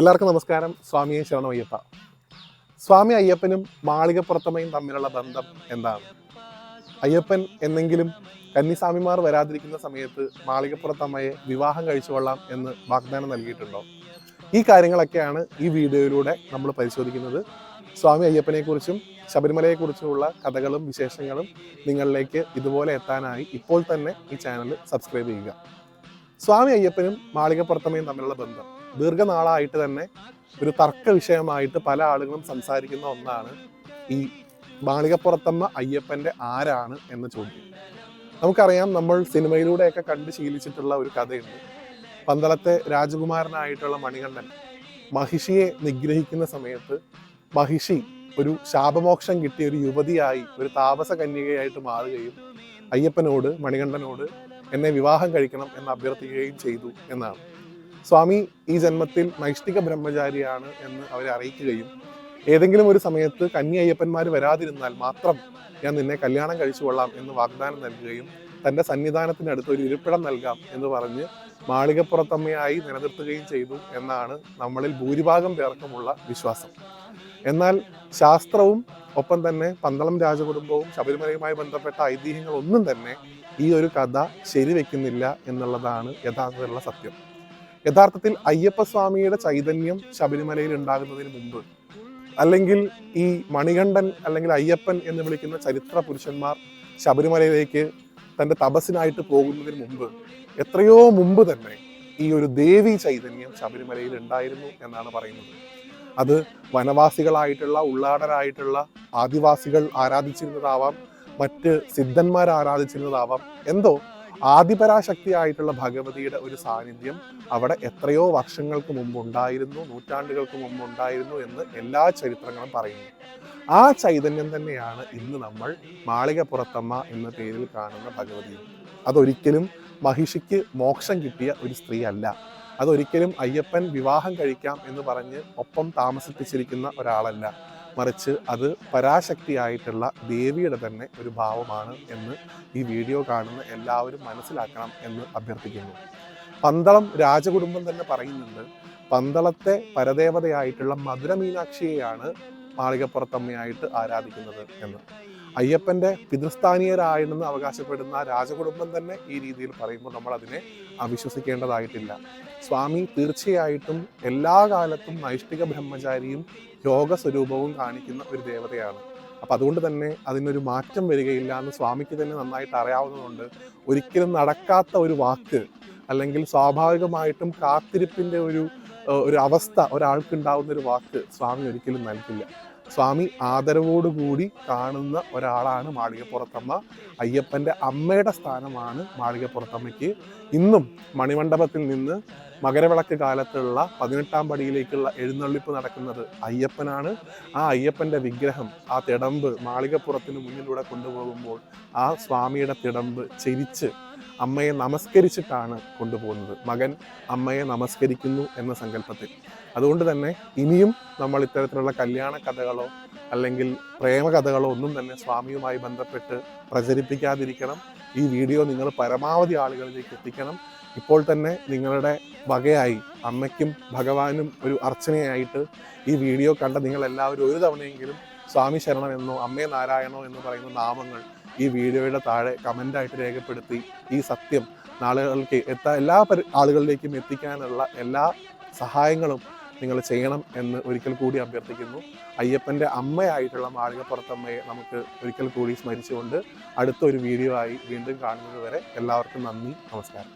എല്ലാവർക്കും നമസ്കാരം. സ്വാമിയെ ശരണം അയ്യപ്പ. സ്വാമി അയ്യപ്പനും മാളികപ്പുറത്തമ്മയും തമ്മിലുള്ള ബന്ധം എന്താണ്? അയ്യപ്പൻ എന്നെങ്കിലും കന്നിസ്വാമിമാർ വരാതിരിക്കുന്ന സമയത്ത് മാളികപ്പുറത്തമ്മയെ വിവാഹം കഴിച്ചു കൊള്ളാം എന്ന് വാഗ്ദാനം നൽകിയിട്ടുണ്ടോ? ഈ കാര്യങ്ങളൊക്കെയാണ് ഈ വീഡിയോയിലൂടെ നമ്മൾ പരിശോധിക്കുന്നത്. സ്വാമി അയ്യപ്പനെക്കുറിച്ചും ശബരിമലയെക്കുറിച്ചുമുള്ള കഥകളും വിശേഷങ്ങളും നിങ്ങളിലേക്ക് ഇതുപോലെ എത്താനായി ഇപ്പോൾ തന്നെ ഈ ചാനൽ സബ്സ്ക്രൈബ് ചെയ്യുക. സ്വാമി അയ്യപ്പനും മാളികപ്പുറത്തമ്മയും തമ്മിലുള്ള ബന്ധം ദീർഘനാളായിട്ട് തന്നെ ഒരു തർക്ക വിഷയമായിട്ട് പല ആളുകളും സംസാരിക്കുന്ന ഒന്നാണ് ഈ മാളികപ്പുറത്തമ്മ അയ്യപ്പന്റെ ആരാണ് എന്ന ചോദ്യം. നമുക്കറിയാം നമ്മൾ സിനിമയിലൂടെയൊക്കെ കണ്ട് ശീലിച്ചിട്ടുള്ള ഒരു കഥയുണ്ട്. പന്തളത്തെ രാജകുമാരനായിട്ടുള്ള മണികണ്ഠൻ മഹിഷിയെ നിഗ്രഹിക്കുന്ന സമയത്ത് മഹിഷി ഒരു ശാപമോക്ഷം കിട്ടിയ ഒരു യുവതിയായി ഒരു താപസ കന്യകയായിട്ട് മാറുകയും അയ്യപ്പനോട് മണികണ്ഠനോട് എന്നെ വിവാഹം കഴിക്കണം എന്ന് അഭ്യർത്ഥിക്കുകയും ചെയ്തു എന്നാണ്. സ്വാമി ഈ ജന്മത്തിൽ നൈഷ്ഠിക ബ്രഹ്മചാരിയാണ് എന്ന് അവരെ അറിയിക്കുകയും ഏതെങ്കിലും ഒരു സമയത്ത് കന്നി അയ്യപ്പന്മാർ വരാതിരുന്നാൽ മാത്രം ഞാൻ നിന്നെ കല്യാണം കഴിച്ചു കൊള്ളാം എന്ന് വാഗ്ദാനം നൽകുകയും തന്റെ സന്നിധാനത്തിനടുത്ത് ഒരു ഇരിപ്പിടം നൽകാം എന്ന് പറഞ്ഞ് മാളികപ്പുറത്തമ്മയായി നിലനിർത്തുകയും ചെയ്തു എന്നാണ് നമ്മളിൽ ഭൂരിഭാഗം പേർക്കുമുള്ള വിശ്വാസം. എന്നാൽ ശാസ്ത്രവും ഒപ്പം തന്നെ പന്തളം രാജകുടുംബവും ശബരിമലയുമായി ബന്ധപ്പെട്ട ഐതിഹ്യങ്ങളൊന്നും തന്നെ ഈ ഒരു കഥ ശരിവെക്കുന്നില്ല എന്നുള്ളതാണ് യഥാർത്ഥത്തിലുള്ള സത്യം. യഥാർത്ഥത്തിൽ അയ്യപ്പസ്വാമിയുടെ ചൈതന്യം ശബരിമലയിൽ ഉണ്ടാകുന്നതിന് മുമ്പ് അല്ലെങ്കിൽ ഈ മണികണ്ഠൻ അല്ലെങ്കിൽ അയ്യപ്പൻ എന്ന് വിളിക്കുന്ന ചരിത്ര പുരുഷന്മാർ ശബരിമലയിലേക്ക് തന്റെ തപസ്സിനായിട്ട് പോകുന്നതിന് മുമ്പ് എത്രയോ മുമ്പ് തന്നെ ഈ ഒരു ദേവി ചൈതന്യം ശബരിമലയിൽ ഉണ്ടായിരുന്നു എന്നാണ് പറയുന്നത്. അത് വനവാസികളായിട്ടുള്ള ഉള്ളാടരായിട്ടുള്ള ആദിവാസികൾ ആരാധിച്ചിരുന്നതാവാം മറ്റ് സിദ്ധന്മാർ ആരാധിച്ചിരുന്നതാവാം എന്തോ ആദിപരാശക്തിയായിട്ടുള്ള ഭഗവതിയുടെ ഒരു സാന്നിധ്യം അവിടെ എത്രയോ വർഷങ്ങൾക്ക് മുമ്പ് ഉണ്ടായിരുന്നു നൂറ്റാണ്ടുകൾക്ക് മുമ്പ് ഉണ്ടായിരുന്നു എന്ന് എല്ലാ ചരിത്രങ്ങളും പറയുന്നു. ആ ചൈതന്യം തന്നെയാണ് ഇന്ന് നമ്മൾ മാളികപ്പുറത്തമ്മ എന്ന പേരിൽ കാണുന്ന ഭഗവതി. അതൊരിക്കലും മഹിഷിക്ക് മോക്ഷം കിട്ടിയ ഒരു സ്ത്രീ അല്ല അതൊരിക്കലും അയ്യപ്പൻ വിവാഹം കഴിക്കാം എന്ന് പറഞ്ഞ് ഒപ്പം താമസിപ്പിച്ചിരിക്കുന്ന ഒരാളല്ല. മറിച്ച് അത് പരാശക്തിയായിട്ടുള്ള ദേവിയുടെ തന്നെ ഒരു ഭാവമാണ് എന്ന് ഈ വീഡിയോ കാണുന്ന എല്ലാവരും മനസ്സിലാക്കണം എന്ന് അഭ്യർത്ഥിക്കുന്നു. പന്തളം രാജകുടുംബം തന്നെ പറയുന്നുണ്ട് പന്തളത്തെ പരദേവതയായിട്ടുള്ള മധുര മീനാക്ഷിയെയാണ് മാളികപ്പുറത്തമ്മയായിട്ട് ആരാധിക്കുന്നത് എന്ന്. അയ്യപ്പന്റെ പിതൃസ്ഥാനീയരായെന്ന് അവകാശപ്പെടുന്ന രാജകുടുംബം തന്നെ ഈ രീതിയിൽ പറയുമ്പോൾ നമ്മൾ അതിനെ അവിശ്വസിക്കേണ്ടതായിട്ടില്ല. സ്വാമി തീർച്ചയായിട്ടും എല്ലാ കാലത്തും നൈഷ്ഠിക ബ്രഹ്മചാരിയും യോഗ സ്വരൂപവും കാണിക്കുന്ന ഒരു ദേവതയാണ്. അപ്പം അതുകൊണ്ട് തന്നെ അതിനൊരു മാറ്റം വരികയില്ല എന്ന് സ്വാമിക്ക് തന്നെ നന്നായിട്ട് അറിയാവുന്നതുകൊണ്ട് ഒരിക്കലും നടക്കാത്ത ഒരു വാക്ക് അല്ലെങ്കിൽ സ്വാഭാവികമായിട്ടും കാത്തിരിപ്പിന്റെ ഒരു ഒരു അവസ്ഥ ഒരാൾക്കുണ്ടാവുന്ന ഒരു വാക്ക് സ്വാമി ഒരിക്കലും നൽകില്ല. സ്വാമി ആദരവോടുകൂടി കാണുന്ന ഒരാളാണ് മാളികപ്പുറത്തമ്മ. അയ്യപ്പന്റെ അമ്മയുടെ സ്ഥാനമാണ് മാളികപ്പുറത്തമ്മയ്ക്ക്. ഇന്നും മണിമണ്ഡപത്തിൽ നിന്ന് മകരവിളക്ക് കാലത്തുള്ള പതിനെട്ടാം പടിയിലേക്കുള്ള എഴുന്നള്ളിപ്പ് നടക്കുന്നത് അയ്യപ്പനാണ്. ആ അയ്യപ്പന്റെ വിഗ്രഹം ആ തിടമ്പ് മാളികപ്പുറത്തിന് മുന്നിലൂടെ കൊണ്ടുപോകുമ്പോൾ ആ സ്വാമിയുടെ തിടമ്പ് ചിരിച്ച് അമ്മയെ നമസ്കരിച്ചിട്ടാണ് കൊണ്ടുപോകുന്നത്. മകൻ അമ്മയെ നമസ്കരിക്കുന്നു എന്ന സങ്കല്പത്തിൽ. അതുകൊണ്ട് തന്നെ ഇനിയും നമ്മൾ ഇത്തരത്തിലുള്ള കല്യാണ കഥകളോ അല്ലെങ്കിൽ പ്രേമകഥകളോ ഒന്നും തന്നെ സ്വാമിയുമായി ബന്ധപ്പെട്ട് പ്രചരിപ്പിക്കാതിരിക്കണം. ഈ വീഡിയോ നിങ്ങൾ പരമാവധി ആളുകളിലേക്ക് എത്തിക്കണം. ഇപ്പോൾ തന്നെ നിങ്ങളുടെ വകയായി അമ്മയ്ക്കും ഭഗവാനും ഒരു അർച്ചനയായിട്ട് ഈ വീഡിയോ കണ്ട നിങ്ങൾ എല്ലാവരും ഒരു തവണയെങ്കിലും സ്വാമി ശരണം എന്നോ അമ്മേ നാരായണോ എന്ന് പറയുന്ന നാമങ്ങൾ ഈ വീഡിയോയുടെ താഴെ കമന്റായിട്ട് രേഖപ്പെടുത്തി ഈ സത്യം ആളുകൾക്ക് എത്താ എല്ലാ ആളുകളിലേക്കും എത്തിക്കാനുള്ള എല്ലാ സഹായങ്ങളും നിങ്ങൾ ചെയ്യണം എന്ന് ഒരിക്കൽ കൂടി അഭ്യർത്ഥിക്കുന്നു. അയ്യപ്പന്റെ അമ്മയായിട്ടുള്ള മാളികപ്പുറത്തമ്മയെ നമുക്ക് ഒരിക്കൽ കൂടി സ്മരിച്ചുകൊണ്ട് അടുത്തൊരു വീഡിയോ ആയി വീണ്ടും കാണുന്നത് വരെ എല്ലാവർക്കും നന്ദി നമസ്കാരം.